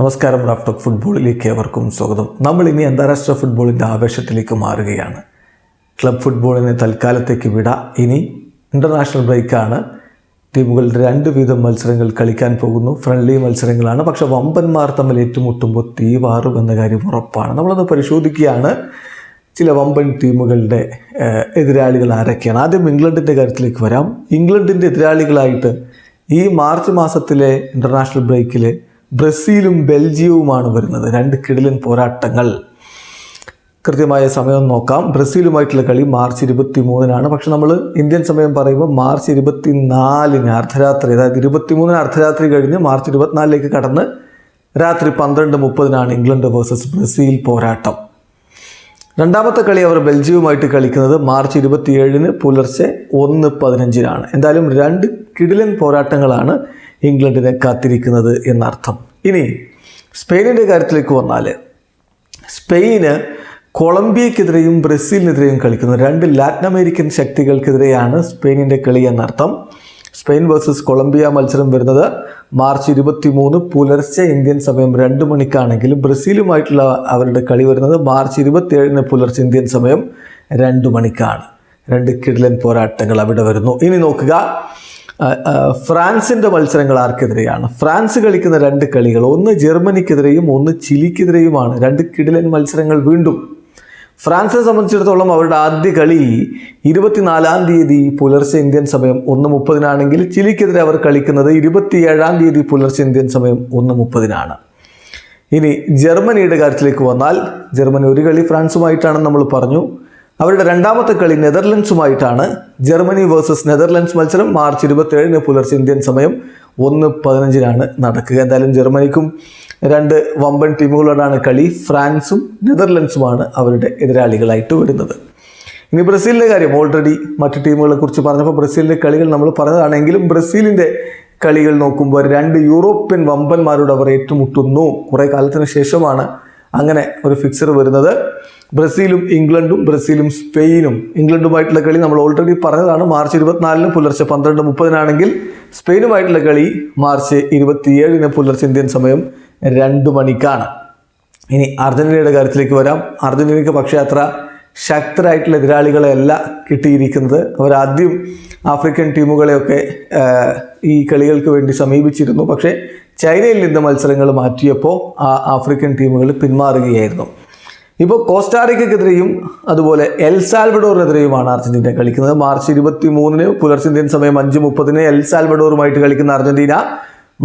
നമസ്കാരം റാഫ്റ്റോക്ക് ഫുട്ബോളിലേക്ക് ഏവർക്കും സ്വാഗതം. നമ്മൾ ഇനി അന്താരാഷ്ട്ര ഫുട്ബോളിന്റെ ആവേശത്തിലേക്ക് മാറുകയാണ്. ക്ലബ് ഫുട്ബോളിനെ തൽക്കാലത്തേക്ക് വിട. ഇനി ഇന്റർനാഷണൽ ബ്രേക്കാണ്. ടീമുകൾ രണ്ട് വീതം മത്സരങ്ങൾ കളിക്കാൻ പോകുന്നു. ഫ്രണ്ട്ലി മത്സരങ്ങളാണ്. പക്ഷെ വമ്പന്മാർ തമ്മിൽ ഏറ്റുമുട്ടുമ്പോൾ തീ വാറും എന്ന കാര്യം ഉറപ്പാണ്. നമ്മളത് പരിശോധിക്കുകയാണ്. ചില വമ്പൻ ടീമുകളുടെ എതിരാളികൾ ആരൊക്കെയാണ്? ആദ്യം ഇംഗ്ലണ്ടിന്റെ കാര്യത്തിലേക്ക് വരാം. ഇംഗ്ലണ്ടിന്റെ എതിരാളികളായിട്ട് ഈ മാർച്ച് മാസത്തിലെ ഇന്റർനാഷണൽ ബ്രേക്കിൽ ബ്രസീലും ബെൽജിയവുമാണ് വരുന്നത്. രണ്ട് കിടിലൻ പോരാട്ടങ്ങൾ. കൃത്യമായ സമയം നോക്കാം. ബ്രസീലുമായിട്ടുള്ള കളി മാർച്ച് ഇരുപത്തി മൂന്നിനാണ് പക്ഷെ നമ്മൾ ഇന്ത്യൻ സമയം പറയുമ്പോൾ മാർച്ച് ഇരുപത്തി നാലിന് അർദ്ധരാത്രി അതായത് ഇരുപത്തി മൂന്നിന് അർദ്ധരാത്രി കഴിഞ്ഞ് മാർച്ച് ഇരുപത്തിനാലിലേക്ക് കടന്ന് രാത്രി പന്ത്രണ്ട് മുപ്പതിനാണ് ഇംഗ്ലണ്ട് വേഴ്സസ് ബ്രസീൽ പോരാട്ടം. രണ്ടാമത്തെ കളി അവർ ബെൽജിയവുമായിട്ട് കളിക്കുന്നത് മാർച്ച് ഇരുപത്തിയേഴിന് പുലർച്ചെ ഒന്ന് പതിനഞ്ചിനാണ്. എന്തായാലും രണ്ട് കിടിലൻ പോരാട്ടങ്ങളാണ് ഇംഗ്ലണ്ടിനെ കാത്തിരിക്കുന്നത് എന്നർത്ഥം. ഇനി സ്പെയിനിന്റെ കാര്യത്തിലേക്ക് വന്നാൽ സ്പെയിന് കൊളംബിയക്കെതിരെയും ബ്രസീലിനെതിരെയും കളിക്കുന്നു രണ്ട് ലാറ്റിൻ അമേരിക്കൻ ശക്തികൾക്കെതിരെയാണ് സ്പെയിനിന്റെ കളി എന്നർത്ഥം. സ്പെയിൻ വേഴ്സസ് കൊളംബിയ മത്സരം വരുന്നത് മാർച്ച് ഇരുപത്തി മൂന്ന് പുലർച്ചെ ഇന്ത്യൻ സമയം രണ്ട് മണിക്കാണെങ്കിലും ബ്രസീലുമായിട്ടുള്ള അവരുടെ കളി വരുന്നത് മാർച്ച് ഇരുപത്തിയേഴിന് പുലർച്ചെ ഇന്ത്യൻ സമയം രണ്ട് മണിക്കാണ്. രണ്ട് കിടിലൻ പോരാട്ടങ്ങൾ അവിടെ വരുന്നു. ഇനി നോക്കുക. ഫ്രാൻസിന്റെ മത്സരങ്ങൾ ആർക്കെതിരെയാണ്? ഫ്രാൻസ് കളിക്കുന്ന രണ്ട് കളികൾ ഒന്ന് ജർമ്മനിക്കെതിരെയും ഒന്ന് ചിലിക്കെതിരെയുമാണ്. രണ്ട് കിടിലൻ മത്സരങ്ങൾ വീണ്ടും. ഫ്രാൻസിനെ സംബന്ധിച്ചിടത്തോളം അവരുടെ ആദ്യ കളി ഇരുപത്തിനാലാം തീയതി പുലർച്ചെ ഇന്ത്യൻ സമയം ഒന്ന് മുപ്പതിനാണെങ്കിൽ ചിലിക്കെതിരെ അവർ കളിക്കുന്നത് ഇരുപത്തിയേഴാം തീയതി പുലർച്ചെ ഇന്ത്യൻ സമയം ഒന്ന് മുപ്പതിനാണ്. ഇനി ജർമ്മനിയുടെ കാര്യത്തിലേക്ക് വന്നാൽ ജർമ്മനി ഒരു കളി ഫ്രാൻസുമായിട്ടാണ് നമ്മൾ പറഞ്ഞു. അവരുടെ രണ്ടാമത്തെ കളി നെതർലൻഡ്സുമായിട്ടാണ്. ജർമ്മനി വേഴ്സസ് നെതർലൻഡ്സ് മത്സരം മാർച്ച് ഇരുപത്തിയേഴിന് പുലർച്ചെ ഇന്ത്യൻ സമയം ഒന്ന് പതിനഞ്ചിനാണ് നടക്കുക. എന്തായാലും ജർമ്മനിക്കും രണ്ട് വമ്പൻ ടീമുകളോടാണ് കളി. ഫ്രാൻസും നെതർലൻഡ്സുമാണ് അവരുടെ എതിരാളികളായിട്ട് വരുന്നത്. ഇനി ബ്രസീലിന്റെ കാര്യം ഓൾറെഡി മറ്റു ടീമുകളെ കുറിച്ച് പറഞ്ഞപ്പോൾ ബ്രസീലിന്റെ കളികൾ നമ്മൾ പറഞ്ഞതാണെങ്കിലും ബ്രസീലിന്റെ കളികൾ നോക്കുമ്പോൾ രണ്ട് യൂറോപ്യൻ വമ്പന്മാരോട് അവർ ഏറ്റുമുട്ടുന്നു. കുറേ കാലത്തിന് ശേഷമാണ് അങ്ങനെ ഒരു ഫിക്സർ വരുന്നത്. ബ്രസീലും ഇംഗ്ലണ്ടും ബ്രസീലും സ്പെയിനും. ഇംഗ്ലണ്ടുമായിട്ടുള്ള കളി നമ്മൾ ഓൾറെഡി പറഞ്ഞതാണ്. മാർച്ച് ഇരുപത്തിനാലിന് പുലർച്ചെ പന്ത്രണ്ട് മുപ്പതിനാണെങ്കിൽ സ്പെയിനുമായിട്ടുള്ള കളി മാർച്ച് ഇരുപത്തിയേഴിന് പുലർച്ചെ ഇന്ത്യൻ സമയം രണ്ട് മണിക്കാണ്. ഇനി അർജന്റീനയുടെ കാര്യത്തിലേക്ക് വരാം. അർജന്റീനയ്ക്ക് പക്ഷേ അത്ര ശക്തരായിട്ടുള്ള എതിരാളികളെയല്ല കിട്ടിയിരിക്കുന്നത്. അവരാദ്യം ആഫ്രിക്കൻ ടീമുകളെയൊക്കെ ഈ കളികൾക്ക് വേണ്ടി സമീപിച്ചിരുന്നു. പക്ഷേ ചൈനയിൽ നിന്ന് മത്സരങ്ങൾ മാറ്റിയപ്പോൾ ആ ആഫ്രിക്കൻ ടീമുകൾ പിന്മാറുകയായിരുന്നു. ഇപ്പോൾ കോസ്റ്റാറിക്കെതിരെയും അതുപോലെ എൽ സാൽവഡോറിനെതിരെയുമാണ് അർജന്റീന കളിക്കുന്നത്. മാർച്ച് ഇരുപത്തി മൂന്നിന് പുലർച്ചെ ഇന്ത്യൻ സമയം അഞ്ച് മുപ്പതിന് എൽ സാൽവഡോറുമായിട്ട് കളിക്കുന്ന അർജന്റീന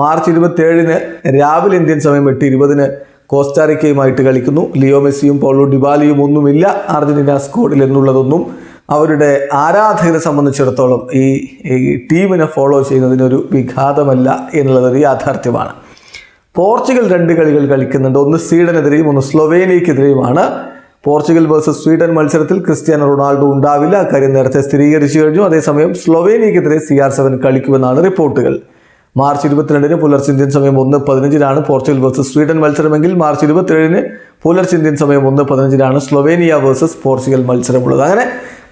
മാർച്ച് ഇരുപത്തിയേഴിന് രാവിലെ ഇന്ത്യൻ സമയം എട്ട് ഇരുപതിന് കോസ്റ്റാറിക്കയുമായിട്ട് കളിക്കുന്നു. ലിയോ മെസ്സിയും പോളോ ഡിബാലിയും ഒന്നുമില്ല അർജന്റീന സ്കോഡിൽ എന്നുള്ളതൊന്നും അവരുടെ ആരാധകരെ സംബന്ധിച്ചിടത്തോളം ഈ ടീമിനെ ഫോളോ ചെയ്യുന്നതിനൊരു വിഘാതമല്ല എന്നുള്ളതൊരു യാഥാർത്ഥ്യമാണ്. പോർച്ചുഗൽ രണ്ട് കളികൾ കളിക്കുന്നുണ്ട്. ഒന്ന് സ്വീഡനെതിരെയും ഒന്ന് സ്ലൊവേനിയക്കെതിരെയുമാണ്. പോർച്ചുഗൽ വേഴ്സസ് സ്വീഡൻ മത്സരത്തിൽ ക്രിസ്ത്യാനോ റൊണാൾഡോ ഉണ്ടാവില്ല. അക്കാര്യം നേരത്തെ സ്ഥിരീകരിച്ചു കഴിഞ്ഞു. അതേസമയം സ്ലൊവേനിയക്കെതിരെ സി ആർ സെവൻ കളിക്കുമെന്നാണ് റിപ്പോർട്ടുകൾ. മാർച്ച് ഇരുപത്തിരണ്ടിന് പുലർച്ചെ ഇന്ത്യൻ സമയം ഒന്ന് പതിനഞ്ചിനാണ് പോർച്ചുഗൽ വേഴ്സസ് സ്വീഡൻ മത്സരമെങ്കിൽ മാർച്ച് ഇരുപത്തിയേഴിന് പുലർച്ചെ ഇന്ത്യൻ സമയം ഒന്ന് പതിനഞ്ചിനാണ് സ്ലൊവേനിയ വേഴ്സസ് പോർച്ചുഗൽ മത്സരമുള്ളത്. അങ്ങനെ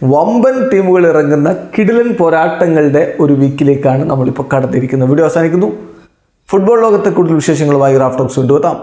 വമ്പൻ ടീമുകൾ ഇറങ്ങുന്ന കിടിലൻ പോരാട്ടങ്ങളുടെ ഒരു വീക്കിലേക്കാണ് നമ്മളിപ്പോൾ കടന്നിരിക്കുന്നത്. വീഡിയോ അവസാനിക്കുന്നു. ഫുട്ബോൾ ലോകത്തെ കൂടുതൽ വിശേഷങ്ങളുമായി റാഫ്റ്റോക്സ് കൊണ്ടുവെത്താം